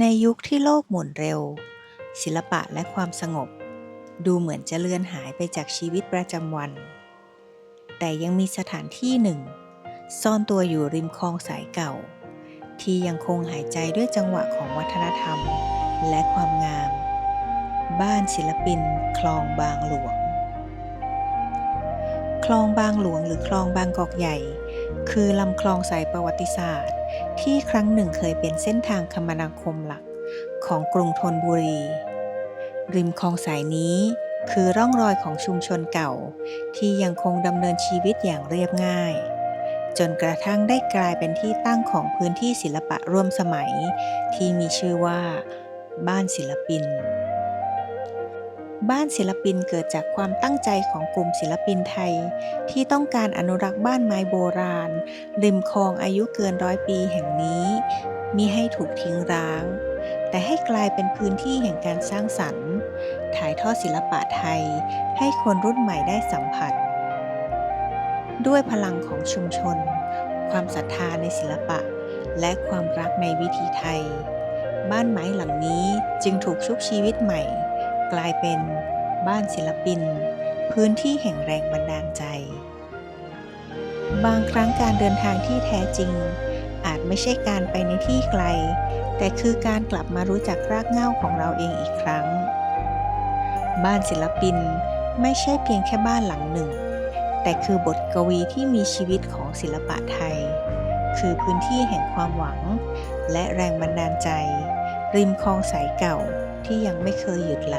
ในยุคที่โลกหมุนเร็ว ศิลปะและความสงบ ดูเหมือนจะเลือนหายไปจากชีวิตประจำวัน แต่ยังมีสถานที่หนึ่ง ซ่อนตัวอยู่ริมคลองสายเก่า ที่ยังคงหายใจด้วยจังหวะของวัฒนธรรม และความงาม บ้านศิลปิน คลองบางหลวง คลองบางหลวงหรือคลองบางกอกใหญ่ คือลำคลองสายประวัติศาสตร์ ที่ครั้งหนึ่งเคยเป็นเส้นทางคมนาคมหลักของกรุงธนบุรี ริมคลองสายนี้คือร่องรอยของชุมชนเก่า ที่ยังคงดำเนินชีวิตอย่างเรียบง่าย จนกระทั่งได้กลายเป็นที่ตั้งของพื้นที่ศิลปะร่วมสมัย ที่มีชื่อว่า บ้านศิลปิน บ้านศิลปินเกิดจากความตั้งใจของกลุ่มศิลปินไทย ที่ต้องการอนุรักษ์บ้านไม้โบราณ ริมคลองอายุเกินร้อยปีแห่งนี้มิให้ถูกทิ้งร้าง แต่ให้กลายเป็นพื้นที่แห่งการสร้างสรรค์ ถ่ายทอดศิลปะไทย ให้คนรุ่นใหม่ได้สัมผัส ด้วยพลังของชุมชน ความศรัทธาในศิลปะ และความรักในวิถีไทย บ้านไม้หลังนี้จึงถูกชุบชีวิตใหม่ กลายเป็นบ้านศิลปิน พื้นที่แห่งแรงบันดาลใจ บางครั้งการเดินทางที่แท้จริง อาจไม่ใช่การไปในที่ไกล แต่คือการกลับมารู้จักรากเหง้าของเราเองอีกครั้ง บ้านศิลปินไม่ใช่เพียงแค่บ้านหลังหนึ่ง แต่คือบทกวีที่มีชีวิตของศิลปะไทย คือพื้นที่แห่งความหวัง และแรงบันดาลใจ ริมคลองสายเก่า ที่ยังไม่เคยหยุดไหล